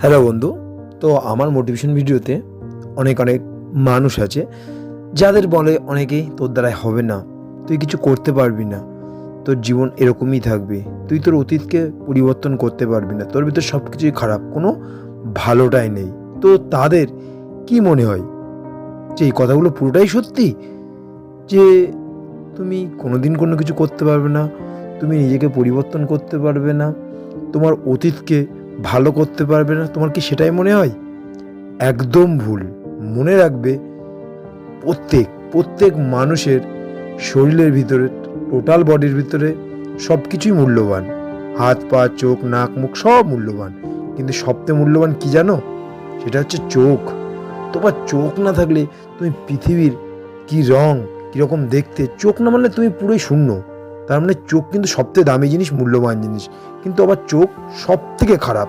Hello বন্ধু, তো আমার মোটিভেশন ভিডিওতে অনেক অনেক মানুষ আছে, যাদের বলে অনেকেই তোর দ্বারাই হবে না, তুই কিছু করতে পারবি না, তোর জীবন এরকমই থাকবে, তুই তোর অতীতকে পরিবর্তন করতে পারবি না, তোর ভিতর সব কিছুই খারাপ, কোনো ভালোটাই নেই। তো তাদের কি মনে হয়? যে এই কথাগুলো পুরোটাই সত্যি? যে তুমি কোনোদিন কোনো কিছু করতে পারবে না, তুমি নিজেকে পরিবর্তন করতে পারবে না, তোমার অতীতকে ভালো করতে পারবে না, তোমার কি সেটাই মনে হয়? একদম ভুল। মনে রাখবে, প্রত্যেক প্রত্যেক মানুষের শরীরের ভিতরে টোটাল বডির ভিতরে সব কিছুই মূল্যবান। হাত, পা, চোখ, নাক, মুখ সব মূল্যবান। কিন্তু সবচেয়ে মূল্যবান কি জানো? সেটা হচ্ছে চোখ। তোমার চোখ না থাকলে তুমি পৃথিবীর কি রং কীরকম দেখতে, চোখ না মানে তুমি পুরোই শূন্য। তার মানে চোখ কিন্তু সবথেকে দামি জিনিস, মূল্যবান জিনিস। কিন্তু আবার চোখ সব থেকে খারাপ।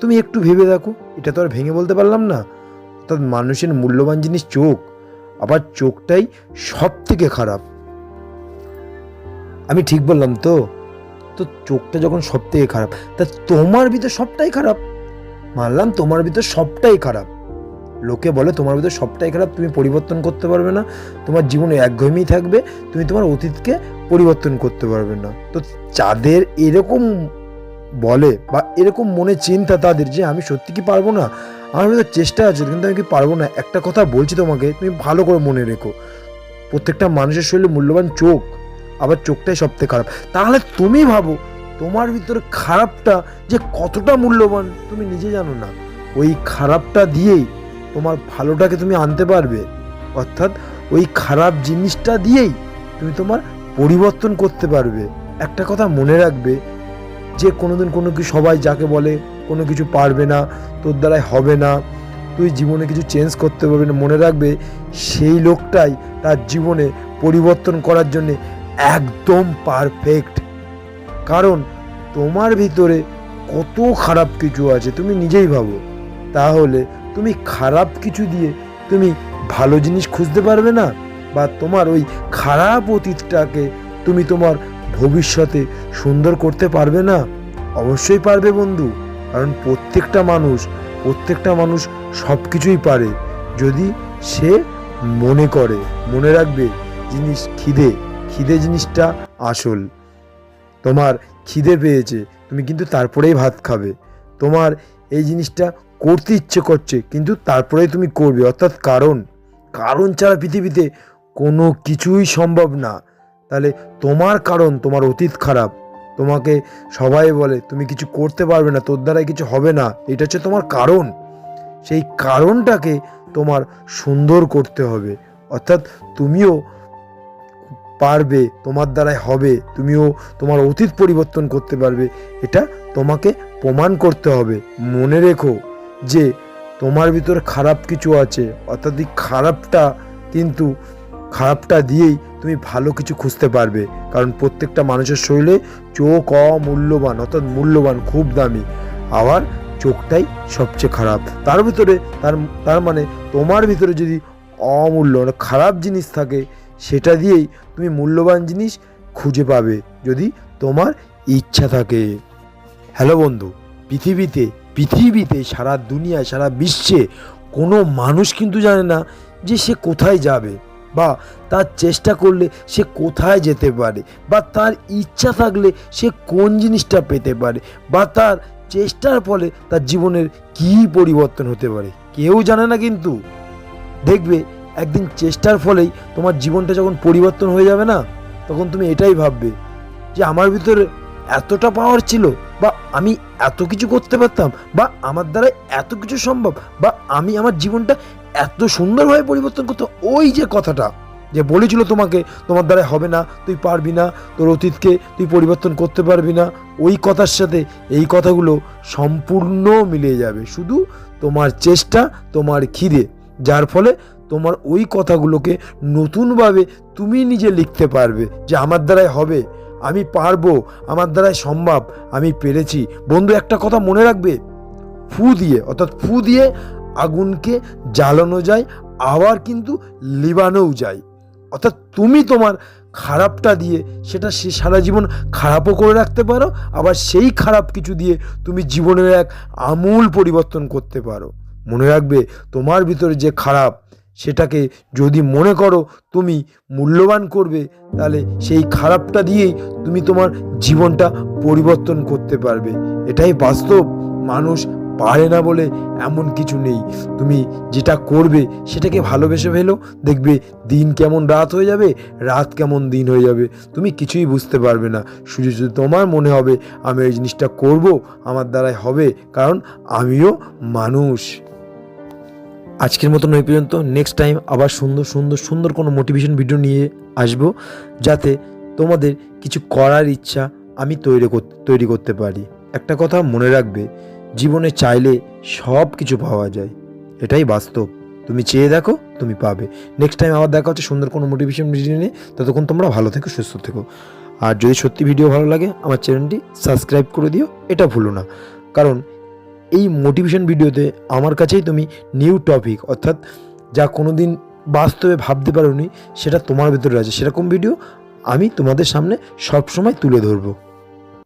তুমি একটু ভেবে দেখো, এটা তো আর ভেঙে বলতে পারলাম না। অর্থাৎ মানুষের মূল্যবান জিনিস চোখ। আবার চোখটাই সব থেকে খারাপ। আমি ঠিক বললাম তো? তো চোখটা যখন সব থেকে খারাপ, তা তোমার ভিতর সবটাই খারাপ? মানলাম তোমার ভিতর সবটাই খারাপ। লোকে বলে, তোমার ভিতর সবটাই খারাপ, তুমি পরিবর্তন করতে পারবে না। তোমার জীবনে একঘেয়েমি থাকবে, তুমি তোমার অতীতকে পরিবর্তন করতে পারবে না। তো যাদের এরকম বলে বা এরকম মনে চিন্তা তাদের যে, আমি সত্যি কি পারব না? আমার ভিতরে চেষ্টা আছে, কিন্তু আমি কি পারব না? একটা কথা বলছি তোমাকে, তুমি ভালো করে মনে রেখো। প্রত্যেকটা মানুষের শরীরে মূল্যবান চোখ, আবার চোখটাই সবথেকে খারাপ। তাহলে তুমি ভাবো, তোমার ভিতরে খারাপটা যে কতটা মূল্যবান, তুমি নিজে জানো না। ওই খারাপটা দিয়েই তোমার ভালোটাকে তুমি আনতে পারবে। অর্থাৎ ওই খারাপ জিনিসটা দিয়েই তুমি তোমার পরিবর্তন করতে পারবে। একটা কথা মনে রাখবে, যে কোনোদিন কোনো কিছু সবাই যাকে বলে কোনো কিছু পারবে না, তোর দ্বারাই হবে না, তুই জীবনে কিছু চেঞ্জ করতে পারবি না, মনে রাখবে সেই লোকটাই তার জীবনে পরিবর্তন করার জন্য একদম পারফেক্ট কারণ তোমার ভিতরে কত খারাপ কিছু আছে, তুমি নিজেই ভাবো। তাহলে তুমি খারাপ কিছু দিয়ে তুমি ভালো জিনিস খুঁজতে পারবে না? বা তোমার ওই খারাপ অতীতটাকে তুমি তোমার ভবিষ্যতে সুন্দর করতে পারবে না? অবশ্যই পারবে বন্ধু। কারণ প্রত্যেকটা মানুষ প্রত্যেকটা মানুষ সব কিছুই পারে যদি সে মনে করে, মনে রাখবে জিনিস খিদে খিদে জিনিসটা আসল। তোমার খিদে পেয়েছে, তুমি কিন্তু তারপরেই ভাত খাবে। তোমার এই জিনিসটা করতে ইচ্ছে করছে, কিন্তু তারপরেই তুমি করবে। অর্থাৎ কারণ কারণ ছাড়া পৃথিবীতে কোনো কিছুই সম্ভব না। তাহলে তোমার কারণ, তোমার অতীত খারাপ। তোমাকে সবাই বলে, তুমি কিছু করতে পারবে না, তোর দ্বারাই কিছু হবে না। এটা হচ্ছে তোমার কারণ। সেই কারণটাকে তোমার সুন্দর করতে হবে। অর্থাৎ তুমিও পারবে, তোমার দ্বারাই হবে। তুমিও তোমার অতীত পরিবর্তন করতে পারবে। এটা তোমাকে প্রমাণ করতে হবে। মনে রেখো। যে তোমার ভিতর খারাপ কিছু আছে অর্থাৎ খারাপটা কিন্তু খারাপটা দিয়েই তুমি ভালো কিছু খুঁজতে পারবে। কারণ প্রত্যেকটা মানুষের শরীরে চোখ অমূল্যবান অর্থাৎ মূল্যবান, খুব দামি। আবার চোখটাই সবচেয়ে খারাপ। তার ভিতরে, তার তার মানে তোমার ভিতরে যদি অমূল্য মানে খারাপ জিনিস থাকে, সেটা দিয়েই তুমি মূল্যবান জিনিস খুঁজে পাবে যদি তোমার ইচ্ছা থাকে। হ্যালো বন্ধু, পৃথিবীতে পৃথিবীতে, সারা দুনিয়ায়, সারা বিশ্বে কোনো মানুষ কিন্তু জানে না যে সে কোথায় যাবে বা তার চেষ্টা করলে সে কোথায় যেতে পারে বা তার ইচ্ছা থাকলে সে কোন জিনিসটা পেতে পারে বা তার চেষ্টার ফলে তার জীবনের কী পরিবর্তন হতে পারে। কেউ জানে না কিন্তু। দেখবে, একদিন চেষ্টার ফলেই তোমার জীবনটা যখন পরিবর্তন হয়ে যাবে না, তখন তুমি এটাই ভাববে যে আমার ভিতরে এতটা পাওয়ার ছিল বা আমি এত কিছু করতে পারতাম বা আমার দ্বারা এত কিছু সম্ভব বা আমি আমার জীবনটা এত সুন্দরভাবে পরিবর্তন করতে ওই যে কথাটা যে বলেছিল তোমাকে, তোমার দ্বারা হবে না, তুই পারবি না, তোর অতীতকে তুই পরিবর্তন করতে পারবি না, ওই কথার সাথে এই কথাগুলো সম্পূর্ণ মিলে যাবে। শুধু তোমার চেষ্টা, তোমার খিদে, যার ফলে তোমার ওই কথাগুলোকে নতুনভাবে তুমি নিজে লিখতে পারবে যে আমার দ্বারাই হবে। আমি পারব, আমার দ্বারাই সম্ভব, আমি পেরেছি। বন্ধু, একটা কথা মনে রাখবে? ফু দিয়ে, অর্থাৎ ফু দিয়ে আগুনকে জ্বালানো যায়, আবার কিন্তু লিবানোও যায়। অর্থাৎ তুমি তোমার খারাপটা দিয়ে সেটা সে সারা জীবন খারাপও করে রাখতে পারো, আবার সেই খারাপ কিছু দিয়ে তুমি জীবনের এক আমূল পরিবর্তন করতে পারো। মনে রাখবে, তোমার ভিতরে যে খারাপ সেটাকে যদি মনে করো তুমি মূল্যবান করবে, তাহলে সেই খারাপটা দিয়েই তুমি তোমার জীবনটা পরিবর্তন করতে পারবে। এটাই বাস্তব। মানুষ পারে না বলে এমন কিছু নেই। তুমি যেটা করবে সেটাকে ভালোবেসে ফেলো। দেখবে দিন কেমন রাত হয়ে যাবে, রাত কেমন দিন হয়ে যাবে। তুমি কিছুই বুঝতে পারবে না। শুধু শুধু তোমার মনে হবে, আমি এই জিনিসটা করব, আমার দ্বারাই হবে। কারণ আমিও মানুষ। আজকের মতন এই পর্যন্ত। নেক্সট টাইম আবার সুন্দর সুন্দর সুন্দর কোনো মোটিভেশন ভিডিও নিয়ে আসব, যাতে তোমাদের কিছু করার ইচ্ছা আমি তৈরি তৈরি করতে পারি। একটা কথা মনে রাখবে, জীবনে চাইলে সব কিছু পাওয়া যায়। এটাই বাস্তব। তুমি চেয়ে দেখো, তুমি পাবে। নেক্সট টাইম আবার দেখা হচ্ছে সুন্দর কোনো মোটিভেশন ভিডিও নিয়ে। ততক্ষণ তোমরা ভালো থেকো, সুস্থ থেকো। আর যদি সত্যি ভিডিও ভালো লাগে, আমার চ্যানেলটি সাবস্ক্রাইব করে দিও। এটা ভুলো না। কারণ এই মোটিভেশন ভিডিওতে আমার কাছেই তুমি নিউ টপিক অর্থাৎ যা কোনো দিন বাস্তবে ভাবতে পারোনি, সেটা তোমার ভেতরে আছে। সেরকম ভিডিও আমি তোমাদের সামনে সবসময় তুলে ধরবো।